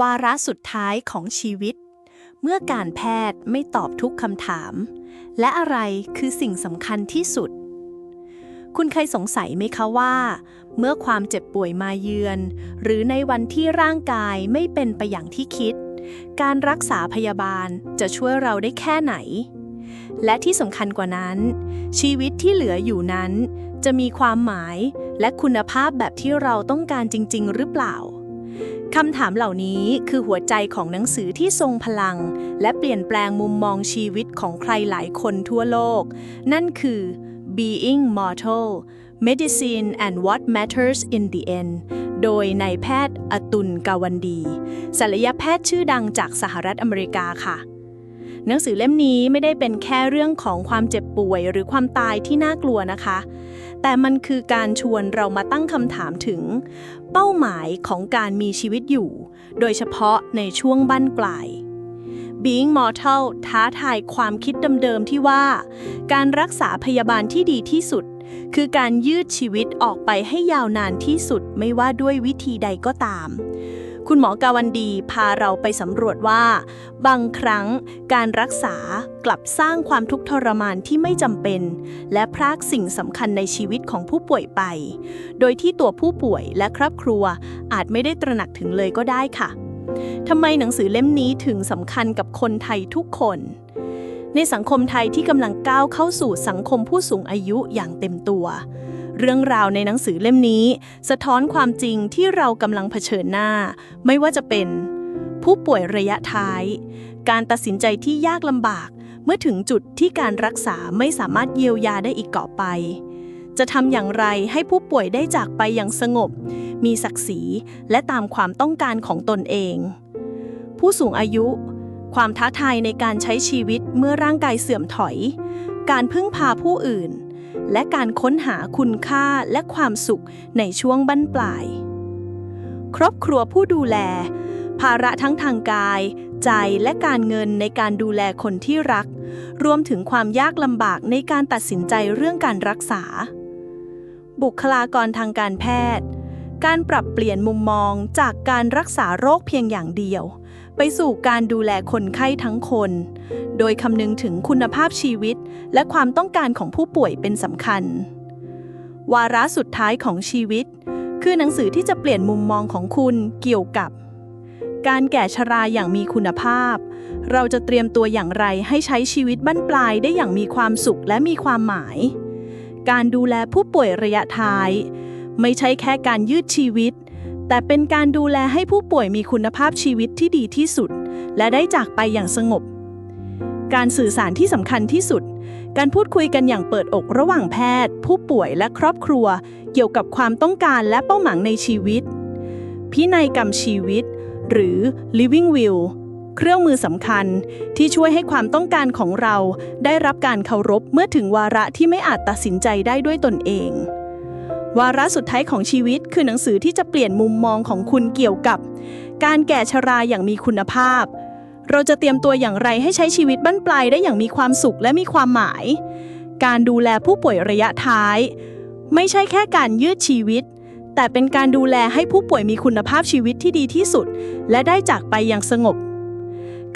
วาระสุดท้ายของชีวิต เมื่อการแพทย์ไม่ตอบทุกคำถาม และอะไรคือสิ่งสำคัญที่สุด คุณเคยสงสัยไหมคะว่า เมื่อความเจ็บป่วยมาเยือน หรือในวันที่ร่างกายไม่เป็นไปอย่างที่คิด การรักษาพยาบาลจะช่วยเราได้แค่ไหน และที่สำคัญกว่านั้น ชีวิตที่เหลืออยู่นั้น จะมีความหมายและคุณภาพแบบที่เราต้องการจริง ๆ หรือเปล่า คำถามเหล่านี้คือหัวใจของหนังสือที่ทรงพลัง และเปลี่ยนแปลงมุมมองชีวิตของใครหลายคนทั่วโลก นั่นคือ Being Mortal Medicine and What Matters in the End โดยนายแพทย์อตุลกาวันดีศัลยแพทย์ชื่อดังจากสหรัฐอเมริกาค่ะ หนังสือเล่มนี้ไม่ได้เป็นแค่เรื่องของความเจ็บป่วยหรือความตายที่น่ากลัวนะคะแต่มันคือการชวนเรามาตั้งคำถามถึง เป้าหมายของการมีชีวิตอยู่ โดยเฉพาะในช่วงบั้นปลาย Being Mortal ท้าทายความคิดเดิมๆที่ว่า การรักษาพยาบาลที่ดีที่สุด คือการยืดชีวิตออกไปให้ยาวนานที่สุดไม่ว่าด้วยวิธีใดก็ตาม คุณหมอกาวันดีพาเราไปสำรวจว่า บางครั้งการรักษากลับสร้างความทุกข์ทรมานที่ไม่จำเป็น และพรากสิ่งสำคัญในชีวิตของผู้ป่วยไป โดยที่ตัวผู้ป่วยและครอบครัวอาจไม่ได้ตระหนักถึงเลยก็ได้ค่ะทำไมหนังสือเล่มนี้ถึงสำคัญกับคนไทยทุกคน ในสังคมไทยที่กำลังก้าวเข้าสู่สังคมผู้สูงอายุอย่างเต็มตัว เรื่องราวในหนังสือเล่มนี้ สะท้อนความจริงที่เรากำลังเผชิญหน้า ไม่ว่าจะเป็น ผู้ป่วยระยะท้าย การตัดสินใจที่ยากลำบาก เมื่อถึงจุดที่การรักษาไม่สามารถเยียวยาได้อีกต่อไป จะทำอย่างไรให้ผู้ป่วยได้จากไปอย่างสงบ มีศักดิ์ศรีและตามความต้องการของตนเอง ผู้สูงอายุ ความท้าทายในการใช้ชีวิตเมื่อร่างกายเสื่อมถอย การพึ่งพาผู้อื่น และการค้นหาคุณค่าและความสุขในช่วงบั้นปลาย ครอบครัวผู้ดูแล ภาระทั้งทางกาย ใจและการเงินในการดูแลคนที่รัก รวมถึงความยากลำบากในการตัดสินใจเรื่องการรักษา บุคลากรทางการแพทย์ การปรับเปลี่ยนมุมมองจากการรักษาโรคเพียงอย่างเดียว ไปสู่การดูแลคนไข้ทั้งคน โดยคำนึงถึงคุณภาพชีวิต และความต้องการของผู้ป่วยเป็นสำคัญ วาระสุดท้ายของชีวิต คือหนังสือที่จะเปลี่ยนมุมมองของคุณเกี่ยวกับ การแก่ชราอย่างมีคุณภาพ เราจะเตรียมตัวอย่างไรให้ใช้ชีวิตบั้นปลายได้อย่างมีความสุขและมีความหมาย การดูแลผู้ป่วยระยะท้าย ไม่ใช่แค่การยืดชีวิต แต่เป็นการดูแลให้ผู้ป่วยมีคุณภาพชีวิตที่ดีที่สุด และได้จากไปอย่างสงบ การสื่อสารที่สำคัญที่สุด การพูดคุยกันอย่างเปิดอกระหว่างแพทย์ ผู้ป่วยและครอบครัว เกี่ยวกับความต้องการและเป้าหมายในชีวิต พินัยกรรมชีวิต หรือ living will เครื่องมือสำคัญที่ช่วยให้ความต้องการของเรา ได้รับการเคารพเมื่อถึงวาระที่ไม่อาจตัดสินใจได้ด้วยตนเอง วาระสุดท้ายของชีวิตคือหนังสือที่จะเปลี่ยนมุมมองของคุณเกี่ยวกับ การแก่ชราอย่างมีคุณภาพ เราจะเตรียมตัวอย่างไรให้ใช้ชีวิตบั้นปลายได้อย่างมีความสุขและมีความหมาย การดูแลผู้ป่วยระยะท้าย ไม่ใช่แค่การยืดชีวิต แต่เป็นการดูแลให้ผู้ป่วยมีคุณภาพชีวิตที่ดีที่สุด และได้จากไปอย่างสงบ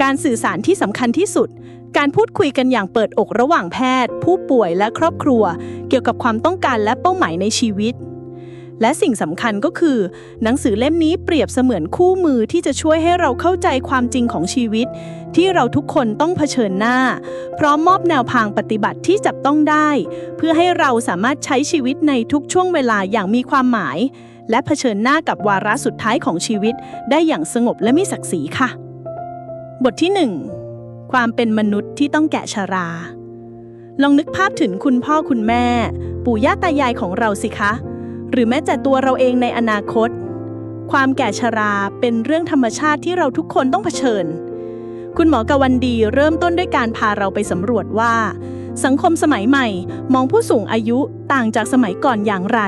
การสื่อสารที่สำคัญที่สุด การพูดคุยกันอย่างเปิดอกระหว่างแพทย์ ผู้ป่วยและครอบครัว เกี่ยวกับความต้องการและเป้าหมายในชีวิต และสิ่งสำคัญก็คือ หนังสือเล่มนี้เปรียบเสมือนคู่มือที่จะช่วยให้เราเข้าใจความจริงของชีวิต ที่เราทุกคนต้องเผชิญหน้า พร้อมมอบแนวทางปฏิบัติที่จับต้องได้ เพื่อให้เราสามารถใช้ชีวิตในทุกช่วงเวลาอย่างมีความหมาย และเผชิญหน้ากับวาระสุดท้ายของชีวิต ได้อย่างสงบและมีศักดิ์ศรีค่ะ บทที่ 1 ความเป็นมนุษย์ที่ต้องแก่ชรา ลองนึกภาพถึงคุณพ่อคุณแม่ ปู่ย่าตายายของเราสิคะ หรือแม้แต่ตัวเราเองในอนาคต ความแก่ชราเป็นเรื่องธรรมชาติที่เราทุกคนต้องเผชิญ คุณหมอกวันดีเริ่มต้นด้วยการพาเราไปสำรวจว่า สังคมสมัยใหม่มองผู้สูงอายุต่างจากสมัยก่อนอย่างไร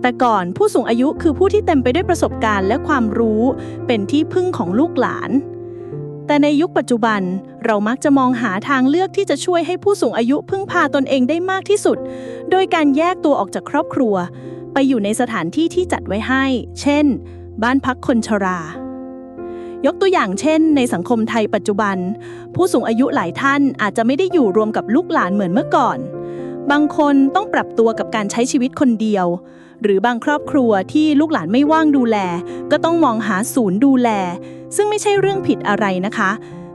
แต่ก่อนผู้สูงอายุคือผู้ที่เต็มไปด้วยประสบการณ์และความรู้ เป็นที่พึ่งของลูกหลาน แต่ในยุคปัจจุบันเรามักจะมองหาทางเลือกที่จะช่วยให้ผู้สูงอายุพึ่งพาตนเองได้มากที่สุด โดยการแยกตัวออกจากครอบครัว ไปอยู่ในสถานที่ที่จัดไว้ให้ เช่น บ้านพักคนชรา ยกตัวอย่างเช่น ในสังคมไทยปัจจุบัน ผู้สูงอายุหลายท่านอาจจะไม่ได้อยู่รวมกับลูกหลานเหมือนเมื่อก่อน บางคนต้องปรับตัวกับการใช้ชีวิตคนเดียว หรือบางครอบครัวที่ลูกหลานไม่ว่างดูแล ก็ต้องมองหาศูนย์ดูแล ซึ่งไม่ใช่เรื่องผิดอะไรนะคะ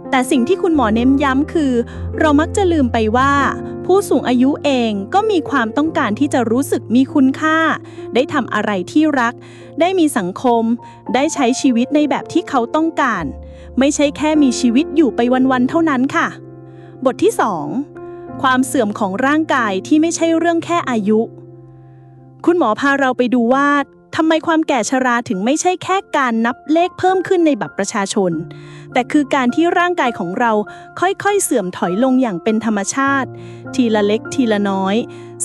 แต่สิ่งที่คุณหมอเน้นย้ำคือ เรามักจะลืมไปว่า ผู้สูงอายุเองก็มีความต้องการที่จะรู้สึกมีคุณค่า ได้ทำอะไรที่รัก ได้มีสังคม ได้ใช้ชีวิตในแบบที่เขาต้องการ ไม่ใช่แค่มีชีวิตอยู่ไปวันๆเท่านั้นค่ะ บทที่ 2 ความเสื่อมของร่างกายที่ไม่ใช่เรื่องแค่อายุคุณหมอพาเราไปดูว่า ทำไมความแก่ชราถึงไม่ใช่แค่การนับเลขเพิ่มขึ้นในบัตรประชาชน แต่คือการที่ร่างกายของเราค่อยๆ เสื่อมถอยลงอย่างเป็นธรรมชาติ ทีละเล็กทีละน้อย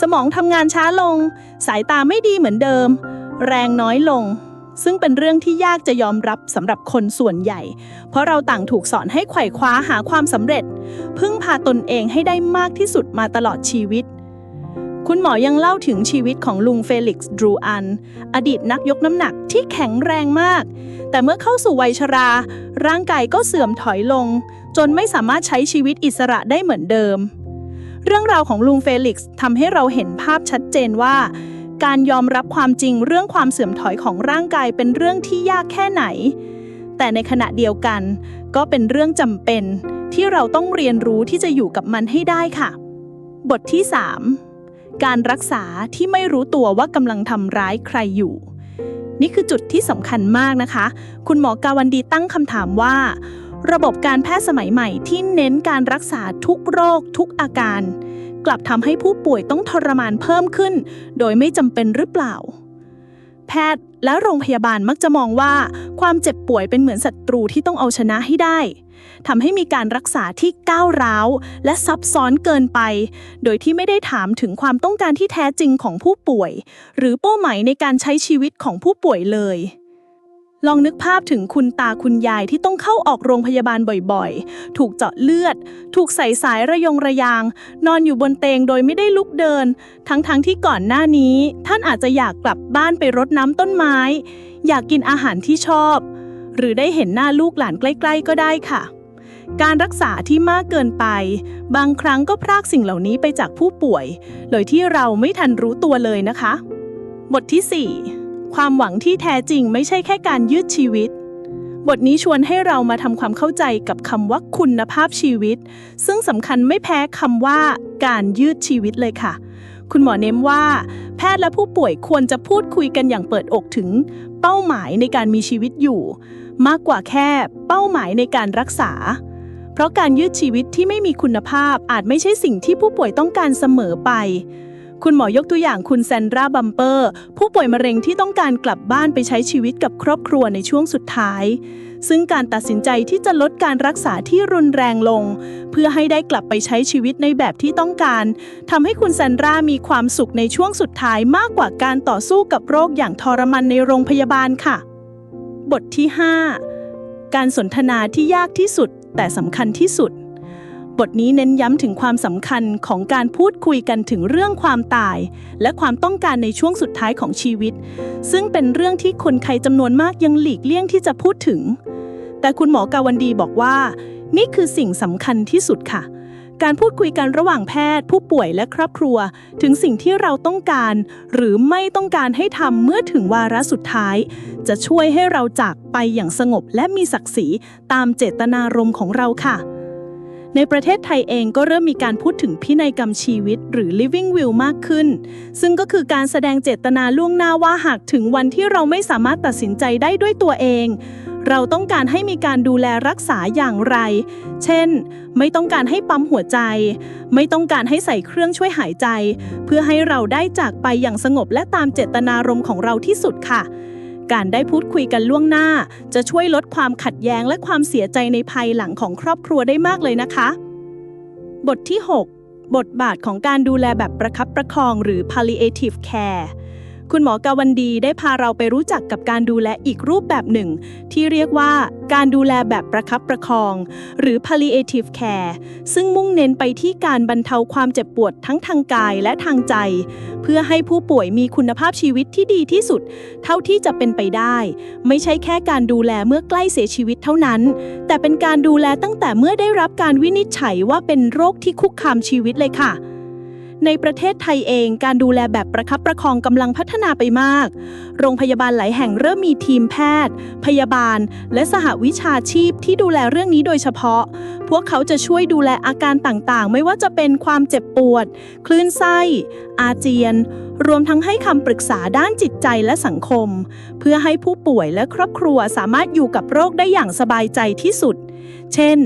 สมองทำงานช้าลง สายตาไม่ดีเหมือนเดิม แรงน้อยลง ซึ่งเป็นเรื่องที่ยากจะยอมรับสำหรับคนส่วนใหญ่ เพราะเราต่างถูกสอนให้ไขว่คว้าหาความสำเร็จ พึ่งพาตนเองให้ได้มากที่สุดมาตลอดชีวิต คุณหมอยังเล่าถึงชีวิตของลุงเฟลิกซ์ดรูอัน อดีตนักยกน้ำหนักที่แข็งแรงมาก แต่เมื่อเข้าสู่วัยชรา ร่างกายก็เสื่อมถอยลง จนไม่สามารถใช้ชีวิตอิสระได้เหมือนเดิม เรื่องราวของลุงเฟลิกซ์ทำให้เราเห็นภาพชัดเจนว่า การยอมรับความจริงเรื่องความเสื่อมถอยของร่างกายเป็นเรื่องที่ยากแค่ไหน แต่ในขณะเดียวกัน ก็เป็นเรื่องจำเป็น ที่เราต้องเรียนรู้ที่จะอยู่กับมันให้ได้ค่ะ บทที่ 3 การรักษาที่ไม่รู้ตัวว่ากำลังทำร้ายใครอยู่ นี่คือจุดที่สำคัญมากนะคะ คุณหมอกาวันดีตั้งคำถามว่า ระบบการแพทย์สมัยใหม่ที่เน้นการรักษาทุกโรคทุกอาการ กลับทำให้ผู้ป่วยต้องทรมานเพิ่มขึ้น โดยไม่จำเป็นหรือเปล่า พทย์ และโรงพยาบาลมักจะมองว่า ความเจ็บป่วยเป็นเหมือนศัตรูที่ต้องเอาชนะให้ได้ทำให้มีการรักษาที่ก้าวร้าว และซับซ้อนเกินไป โดยที่ไม่ได้ถามถึงความต้องการที่แท้จริงของผู้ป่วย หรือเป้าหมายในการใช้ชีวิตของผู้ป่วยเลย ลองนึกภาพถึงคุณตาคุณยายที่ต้องเข้าออกโรงพยาบาลบ่อยๆ ถูกเจาะเลือด ถูกใส่สายระยงระยาง นอนอยู่บนเตียงโดยไม่ได้ลุกเดิน ทั้งๆทที่ก่อนหน้านี้ ท่านอาจจะอยากกลับบ้านไปรดน้ำต้นไม้ อยากกินอาหารที่ชอบ หรือได้เห็นหน้าลูกหลานใกล้ๆ ก็ได้ค่ะ การรักษาที่มากเกินไป บางครั้งก็พรากสิ่งเหล่านี้ไปจากผู้ป่วย โดยที่เราไม่ทันรู้ตัวเลยนะคะ บทที่ 4 ความหวังที่แท้จริงไม่ใช่แค่การยืดชีวิต บทนี้ชวนให้เรามาทำความเข้าใจกับคำว่าคุณภาพชีวิต ซึ่งสำคัญไม่แพ้คำว่าการยืดชีวิตเลยค่ะ คุณหมอเน้นว่า แพทย์และผู้ป่วยควรจะพูดคุยกันอย่างเปิดอกถึง เป้าหมายในการมีชีวิตอยู่ มากกว่าแค่เป้าหมายในการรักษา เพราะการยืดชีวิตที่ไม่มีคุณภาพอาจไม่ใช่สิ่งที่ผู้ป่วยต้องการเสมอไป คุณหมอยกตัวอย่างคุณแซนดราบัมเปอร์ ผู้ป่วยมะเร็งที่ต้องการกลับบ้านไปใช้ชีวิตกับครอบครัวในช่วงสุดท้าย ซึ่งการตัดสินใจที่จะลดการรักษาที่รุนแรงลง เพื่อให้ได้กลับไปใช้ชีวิตในแบบที่ต้องการทำให้คุณแซนดรามีความสุขในช่วงสุดท้ายมากกว่าการต่อสู้กับโรคอย่างทรมานในโรงพยาบาลค่ะ บทที่ 5 การสนทนาที่ยากที่สุด แต่สำคัญที่สุด บทนี้เน้นย้ำถึงความสำคัญของการพูดคุยกันถึงเรื่องความตาย และความต้องการในช่วงสุดท้ายของชีวิต ซึ่งเป็นเรื่องที่คนไข้จำนวนมากยังหลีกเลี่ยงที่จะพูดถึง แต่คุณหมอกาวันดีบอกว่า นี่คือสิ่งสำคัญที่สุดค่ะ การพูดคุยกันระหว่างแพทย์ ผู้ป่วยและครอบครัว ถึงสิ่งที่เราต้องการ หรือไม่ต้องการให้ทำเมื่อถึงวาระสุดท้าย จะช่วยให้เราจากไปอย่างสงบและมีศักดิ์ศรีตามเจตนารมณ์ของเราค่ะ ในประเทศไทยเองก็เริ่มมีการพูดถึงพินัยกรรมชีวิต หรือ living will มากขึ้น ซึ่งก็คือการแสดงเจตนาล่วงหน้าว่าหากถึงวันที่เราไม่สามารถตัดสินใจได้ด้วยตัวเอง เราต้องการให้มีการดูแลรักษาอย่างไร เช่น ไม่ต้องการให้ปั๊มหัวใจ ไม่ต้องการให้ใส่เครื่องช่วยหายใจ เพื่อให้เราได้จากไปอย่างสงบและตามเจตนารมณ์ของเราที่สุดค่ะ การได้พูดคุยกันล่วงหน้า จะช่วยลดความขัดแย้งและความเสียใจในภายหลังของครอบครัวได้มากเลยนะคะ บทที่ 6 บทบาทของการดูแลแบบประคับประคองหรือ palliative care คุณหมอกาวันดีได้พาเราไปรู้จักกับการดูแลอีกรูปแบบหนึ่ง ที่เรียกว่าการดูแลแบบประคับประคอง หรือ palliative care ซึ่งมุ่งเน้นไปที่การบรรเทาความเจ็บปวดทั้งทางกายและทางใจ เพื่อให้ผู้ป่วยมีคุณภาพชีวิตที่ดีที่สุด เท่าที่จะเป็นไปได้ ไม่ใช่แค่การดูแลเมื่อใกล้เสียชีวิตเท่านั้น แต่เป็นการดูแลตั้งแต่เมื่อได้รับการวินิจฉัยว่าเป็นโรคที่คุกคามชีวิตเลยค่ะ ในประเทศไทยเองการดูแลแบบประคับประคองกำลังพัฒนาไปมาก โรงพยาบาลหลายแห่งเริ่มมีทีมแพทย์ พยาบาล และสหวิชาชีพที่ดูแลเรื่องนี้โดยเฉพาะ พวกเขาจะช่วยดูแลอาการต่างๆ ไม่ว่าจะเป็นความเจ็บปวด คลื่นไส้อาเจียน รวมทั้งให้คำปรึกษาด้านจิตใจและสังคม เพื่อให้ผู้ป่วยและครอบครัวสามารถอยู่กับโรคได้อย่างสบายใจที่สุด เช่น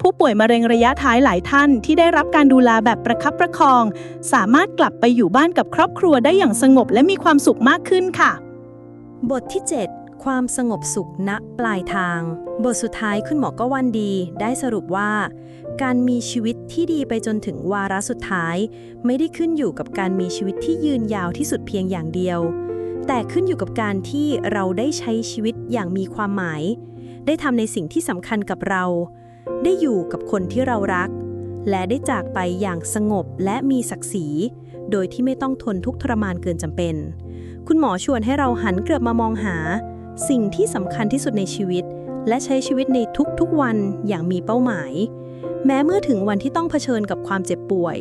ผู้ป่วยมะเร็งระยะท้ายหลายท่านที่ได้รับการดูแลแบบประคับประคอง สามารถกลับไปอยู่บ้านกับครอบครัวได้อย่างสงบและมีความสุขมากขึ้นค่ะ บทที่ 7ความสงบสุขณปลายทาง บทสุดท้ายคุณหมอก็วันดี ได้สรุปว่า การมีชีวิตที่ดีไปจนถึงวาระสุดท้าย ไม่ได้ขึ้นอยู่กับการมีชีวิตที่ยืนยาวที่สุดเพียงอย่างเดียว แต่ขึ้นอยู่กับการที่เราได้ใช้ชีวิตอย่างมีความหมาย ได้ทำในสิ่งที่สำคัญกับเรา ได้อยู่กับคนที่เรารัก และได้จากไปอย่างสงบและมีศักดิ์ศรี โดยที่ไม่ต้องทนทุกข์ทรมานเกินจำเป็น คุณหมอชวนให้เราหันกลับมามองหา สิ่งที่สำคัญที่สุดในชีวิต และใช้ชีวิตในทุกๆวันอย่างมีเป้าหมาย แม้เมื่อถึงวันที่ต้องเผชิญกับความเจ็บป่วย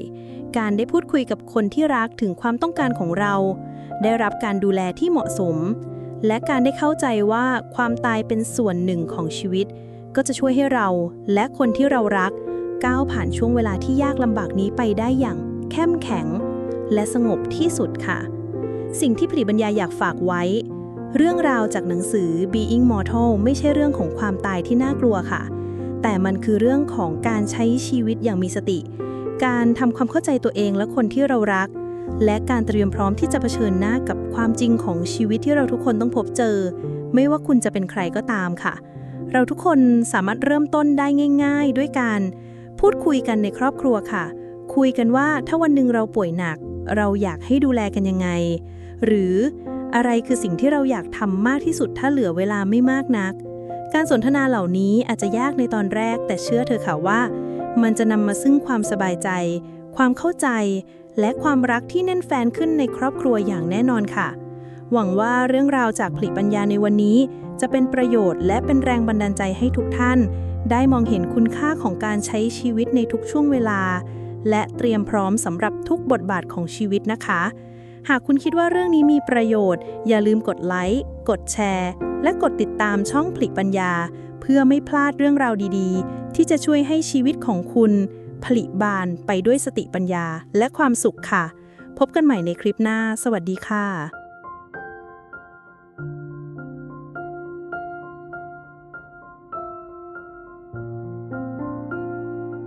การได้พูดคุยกับคนที่รักถึงความต้องการของเรา ได้รับการดูแลที่เหมาะสม และการได้เข้าใจว่าความตายเป็นส่วนหนึ่งของชีวิต ก็จะช่วยให้เราและคนที่เรารัก ก้าวผ่านช่วงเวลาที่ยากลำบากนี้ไปได้อย่างเข้มแข็ง และสงบที่สุดค่ะ สิ่งที่ผลิบรรยายอยากฝากไว้ เรื่องราวจากหนังสือ Being Mortal ไม่ใช่เรื่องของความตายที่น่ากลัวค่ะ แต่มันคือเรื่องของการใช้ชีวิตอย่างมีสติ การทำความเข้าใจตัวเองและคนที่เรารัก และการเตรียมพร้อมที่จะเผชิญหน้ากับความจริงของชีวิตที่เราทุกคนต้องพบเจอ ไม่ว่าคุณจะเป็นใครก็ตามค่ะ เราทุกคนสามารถเริ่มต้นได้ง่าย ๆ ด้วยการพูดคุยกันในครอบครัวค่ะ คุยกันว่าถ้าวันหนึ่งเราป่วยหนัก เราอยากให้ดูแลกันยังไง หรืออะไรคือสิ่งที่เราอยากทำมากที่สุดถ้าเหลือเวลาไม่มากนัก การสนทนาเหล่านี้อาจจะยากในตอนแรก แต่เชื่อเธอค่ะว่า มันจะนำมาซึ่งความสบายใจ ความเข้าใจ และความรักที่แน่นแฟนขึ้นในครอบครัวอย่างแน่นอนค่ะ หวังว่าเรื่องราวจากผลิปัญญาในวันนี้ จะเป็นประโยชน์และเป็นแรงบันดาลใจให้ทุกท่าน ได้มองเห็นคุณค่าของการใช้ชีวิตในทุกช่วงเวลา และเตรียมพร้อมสำหรับทุกบทบาทของชีวิตนะคะหากคุณคิดว่าเรื่องนี้มีประโยชน์ อย่าลืมกดไลค์ กดแชร์ และกดติดตามช่องผลิปัญญา เพื่อไม่พลาดเรื่องราวดีๆ ที่จะช่วยให้ชีวิตของคุณ ผลิบานไปด้วยสติปัญญาและความสุขค่ะ พบกันใหม่ในคลิปหน้า สวัสดีค่ะ